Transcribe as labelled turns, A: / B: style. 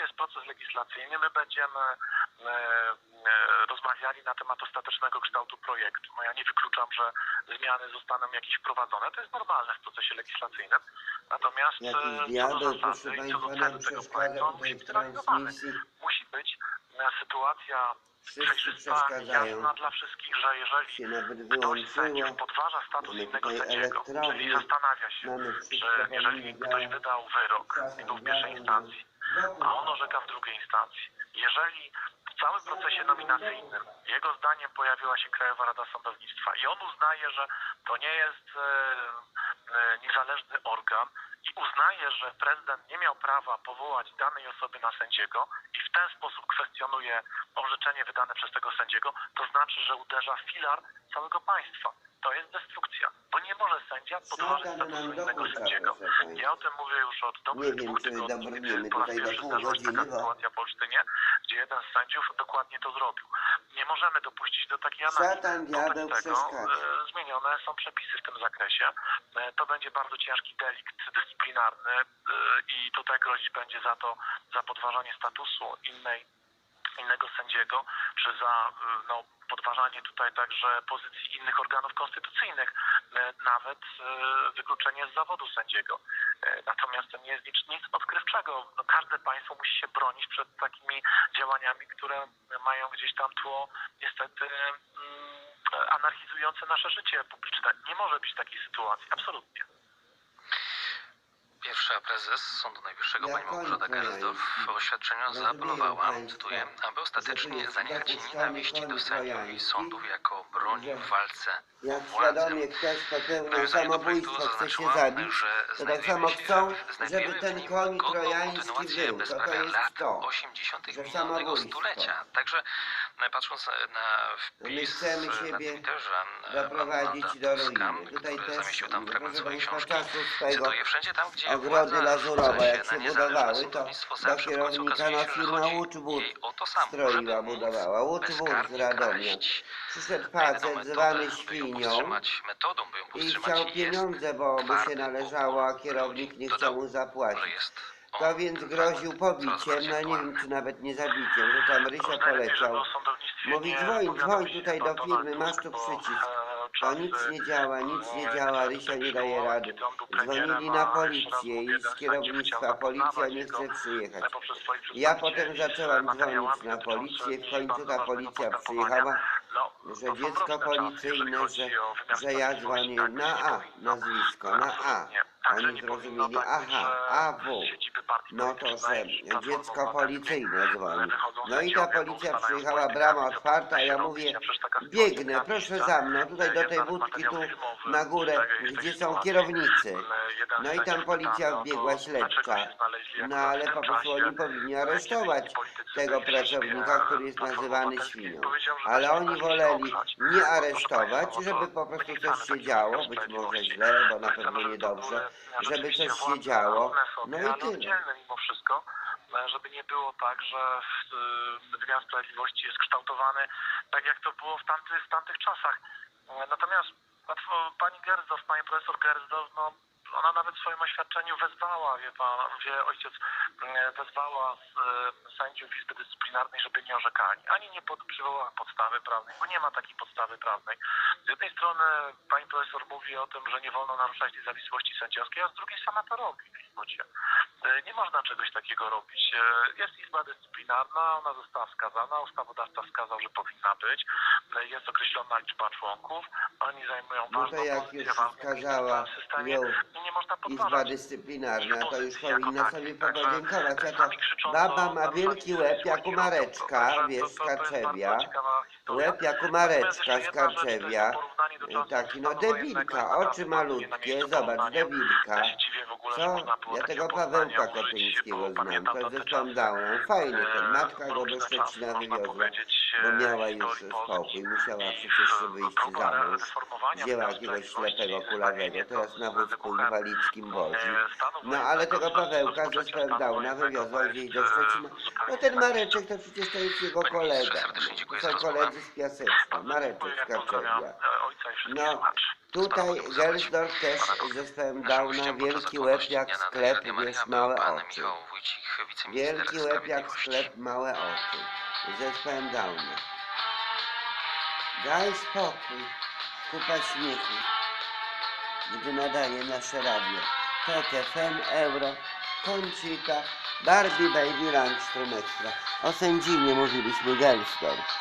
A: oczywiście jest proces legislacyjny. My będziemy e, e, rozmawiali na temat ostatecznego kształtu projektu. No ja nie wykluczam, że zmiany zostaną jakieś wprowadzone. To jest normalne w procesie legislacyjnym. Natomiast
B: Jakiś
A: e, co
B: diabeł,
A: do
B: proszę Państwa,
A: do
B: nam
A: celu tego
B: przeszkadza
A: projektu, on
B: tutaj
A: musi
B: w transmisji.
A: Musi być sytuacja
B: Wszyscy
A: przejrzysta,
B: przeszkadzają.
A: jasna dla wszystkich, że jeżeli
B: Się nawet
A: ktoś z sędziów podważa status
B: Mamy
A: innego
B: tutaj
A: sędziego, czyli
B: elektrownię.
A: zastanawia się,
B: Mamy wszystko
A: że jeżeli ktoś wydał wyrok i był w pierwszej instancji, a on orzeka w drugiej instancji, jeżeli w całym procesie nominacyjnym jego zdaniem pojawiła się Krajowa Rada Sądownictwa i on uznaje, że to nie jest e, e, niezależny organ i uznaje, że prezydent nie miał prawa powołać danej osoby na sędziego i w ten sposób kwestionuje orzeczenie wydane przez tego sędziego, to znaczy, że uderza w filar całego państwa. To jest destrukcja, bo nie może sędzia podważyć statusu sędziego.
B: Państwa.
A: Ja o tym mówię już od dobrych
B: Nie
A: dwóch tygodni, po raz pierwszy zdarzyła się taka sytuacja w Olsztynie, gdzie jeden z sędziów dokładnie to zrobił. Nie możemy dopuścić do takiej analizy. Wobec tego e, zmienione są przepisy w tym zakresie. E, To będzie bardzo ciężki delikt dyscyplinarny e, i tutaj grozić będzie za to, za podważanie statusu innej innego sędziego, czy za no, podważanie tutaj także pozycji innych organów konstytucyjnych, e, nawet e, wykluczenie z zawodu sędziego. E, Natomiast to nie jest nic, nic odkrywczego. No, każde państwo musi się bronić przed takimi działaniami, które mają gdzieś tam tło niestety mm, anarchizujące nasze życie publiczne. Nie może być takiej sytuacji, absolutnie.
C: Pierwsza prezes Sądu Najwyższego, pani Małgorzata Gersdorf, w oświadczeniu zaapelowała, cytuję, aby ostatecznie zaniechać nienawiści do sędziów i sądów jako broni w walce
B: Jak świadomie ktoś popełnił samobójstwo, chce się zabić,
C: że
B: to tak samo chcą, żeby ten koń trojański był. To to jest to.
C: 80.
B: że samobójstwo.
C: stulecia. Także patrząc na wpis
B: chcemy
C: e, na
B: siebie
C: Twitterze
B: doprowadzić do ruiny. Tutaj też,
C: zamieścił tam fragment swojej książki, cytuję, wszędzie tam, gdzie
B: ogrody lazurowe, jak
C: się
B: budowały, to do kierownika na firma
C: samo,
B: stroiła, budowała. Łuczwód z Radomia. Przyszedł facet zwany
C: by
B: świnią
C: by
B: i chciał pieniądze, bo mu
C: twardy
B: się należało, a kierownik nie chciał mu zapłacić. To więc
C: ten
B: groził pobiciem, no nie wiem czy nawet nie zabiciem, że tam Rysia poleciał. Mówi, dzwoń, dzwoń tutaj do firmy, masz tu przycisk.
A: e,
B: To nic nie działa, nic nie
A: e,
B: działa, Rysia nie daje rady. Dzwonili na policję i z kierownictwa policja nie chce przyjechać.
A: e,
B: Ja potem zaczęłam dzwonić na policję, w końcu ta policja przyjechała,
A: No,
B: że dziecko policyjne, że, że ja dzwonię
A: tak
B: na A,
A: powinno.
B: nazwisko, na A.
A: Także nie powinno tak
B: aha,
A: partii
B: No to,
A: Platformy
B: dziecko policyjne dzwoni. No i ta policja przyjechała, brama otwarta, a ja mówię,
A: a
B: biegnę, proszę za mną, tutaj do tej budki tu na górę, gdzie są kierownicy. No i tam policja
A: pytano,
B: wbiegła śledcza. No ale po prostu oni powinni aresztować tego pracownika, który jest
A: Platformy
B: nazywany świnią. Ale oni woleli nie
A: Proszę
B: aresztować, żeby
A: no
B: po prostu coś się działo, być może źle, bo na pewno niedobrze, żeby coś się działo. No i tyle.
A: e, żeby nie było tak, że e, wymiar sprawiedliwości jest kształtowany tak, jak to było w, tamty, w tamtych czasach. E, Natomiast pani Gersdorf, pani profesor Gersdorf, no, ona nawet w swoim oświadczeniu wezwała, wie pan, wie ojciec, e, wezwała e, sędziów Izby Dyscyplinarnej, żeby nie orzekali. Ani nie pod, przywołała podstawy prawnej, bo nie ma takiej podstawy prawnej. Z jednej strony pani profesor mówi o tym, że nie wolno naruszać niezawisłości sędziowskiej, a z drugiej sama to robi w istocie. E, Nie można czegoś takiego robić. E, Jest Izba Dyscyplinarna, ona została wskazana, ustawodawca wskazał, że powinna być. Jest określona liczba członków, oni zajmują
B: No
A: ważną
B: jak
A: pozycję, ważną w systemie nie można
B: Izba
A: podważać.
B: Dyscyplinarna, to już powinna sobie podziękować. Baba ma wielki łeb jak u Mareczka, wiesz, Skarczewia.
A: bardzo ciekawa.
B: Łeb jak u
A: Natomiast
B: Mareczka,
A: jest do czasów
B: Taki no debilka, oczy malutkie, zobacz, debilka. Co? Ja tego Pawełka Kotyńskiego znam, to ze
A: czasy.
B: Dałem. Fajny ten, matka go do Szczecina wywiozła, bo miała już spokój, musiała przecież wyjść za mąż. Wzięła jakiegoś ślepego kulawego, teraz na
A: z
B: wózku inwalidzkim wozi. No ale tego
A: z
B: Pawełka Speldauna
A: wojennego
B: wywiozła gdzieś
A: jest,
B: do Szczecina. No ten Mareczek to przecież to jest jego kolega. są koledzy z Piasecka,
A: Bardzo
B: Mareczek z
A: wszystkich
B: No. Tutaj Gelsdorf też
C: do-
B: zespołem Downa, wielki łeb jak sklep,
C: był
B: małe oczy. Wielki łeb jak sklep, małe oczy. Zespołem Downa. Daj spokój. Kupa śmiechu. Gdy nadaje nasze radio. TOK FM, Euro, Conchita, Barbie Baby Langstrom Extra. O sędzinie mówiliśmy Gelsdorf.